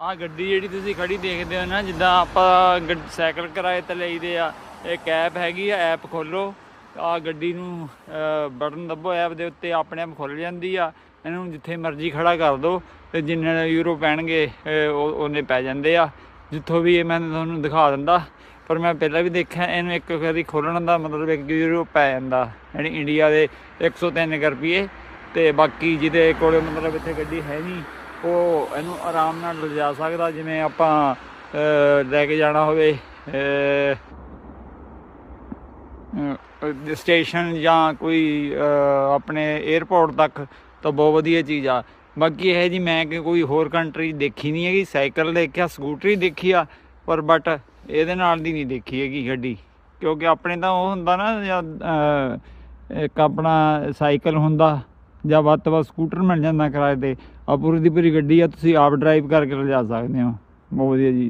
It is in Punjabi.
ਆ ਗੱਡੀ ਜਿਹੜੀ ਤੁਸੀਂ ਖੜੀ ਦੇਖਦੇ ਹੋ ਨਾ ਜਿੱਦਾਂ ਆਪਾਂ ਗੱਡ- ਸਾਈਕਲ ਕਿਰਾਏ ਤੇ ਲਈਦੇ ਆ ਇੱਕ ਐਪ ਹੈਗੀ ਆ ਐਪ ਖੋਲੋ ਆ ਗੱਡੀ ਨੂੰ ਬਟਨ ਦੱਬੋ ਐਪ ਦੇ ਉੱਤੇ ਆਪਣੇ ਆਪ ਖੁੱਲ ਜਾਂਦੀ ਆ ਇਹਨੂੰ ਜਿੱਥੇ ਮਰਜ਼ੀ ਖੜਾ ਕਰ ਦਿਓ ਤੇ ਜਿੰਨੇ ਯੂਰੋ ਪੈਣਗੇ ਅਹ, ਉਹਨੇ ਪੈ ਜਾਂਦੇ ਆ। ਜਿੱਥੋਂ ਵੀ ਇਹ ਮੈਂ ਤੁਹਾਨੂੰ ਦਿਖਾ ਦਿੰਦਾ ਪਰ ਮੈਂ ਪਹਿਲਾਂ ਵੀ ਦੇਖਿਆ ਇਹਨੂੰ ਇੱਕ ਵਾਰੀ ਖੋਲਣ ਦਾ ਮਤਲਬ 1 ਯੂਰੋ ਪੈ ਜਾਂਦਾ ਯਾਨੀ ਇੰਡੀਆ ਦੇ 103 ਕੁ ਰੁਪਏ ਤੇ ਬਾਕੀ ਜਿਹਦੇ ਕੋਲੇ ਮਤਲਬ ਇੱਥੇ ਗੱਡੀ ਹੈ ਨਹੀਂ ਉਹ ਇਹਨੂੰ ਆਰਾਮ ਨਾਲ ਲਿਜਾ ਸਕਦਾ, ਜਿਵੇਂ ਆਪਾਂ ਲੈ ਕੇ ਜਾਣਾ ਹੋਵੇ ਸਟੇਸ਼ਨ ਜਾਂ ਕੋਈ ਆਪਣੇ 에어ਪੋਰਟ ਤੱਕ ਤਾਂ ਬਹੁਤ ਵਧੀਆ ਚੀਜ਼ ਆ। ਬਾਕੀ ਇਹ ਜੀ, ਮੈਂ ਕਿ ਕੋਈ ਹੋਰ ਕੰਟਰੀ ਦੇਖੀ ਨਹੀਂ ਹੈਗੀ, ਸਾਈਕਲ ਦੇਖਿਆ, ਸਕੂਟਰੀ ਦੇਖੀ ਆ, ਪਰ ਬਟ ਇਹਦੇ ਨਾਲ ਦੀ ਨਹੀਂ ਦੇਖੀ ਹੈਗੀ ਗੱਡੀ। ਕਿਉਂਕਿ ਆਪਣੇ ਤਾਂ ਉਹ ਹੁੰਦਾ ਨਾ, ਜਾਂ ਇੱਕ ਆਪਣਾ ਸਾਈਕਲ ਹੁੰਦਾ ਜਾਂ ਵੱਧ ਤੋਂ ਵੱਧ ਸਕੂਟਰ ਮਿਲ ਜਾਂਦਾ ਕਿਰਾਏ ਤੇ ਆ ਪੂਰੀ ਦੀ ਪੂਰੀ ਗੱਡੀ ਆ, ਤੁਸੀਂ ਆਪ ਡਰਾਈਵ ਕਰਕੇ ਲਿਜਾ ਸਕਦੇ ਹੋ। ਬਹੁਤ ਵਧੀਆ ਜੀ।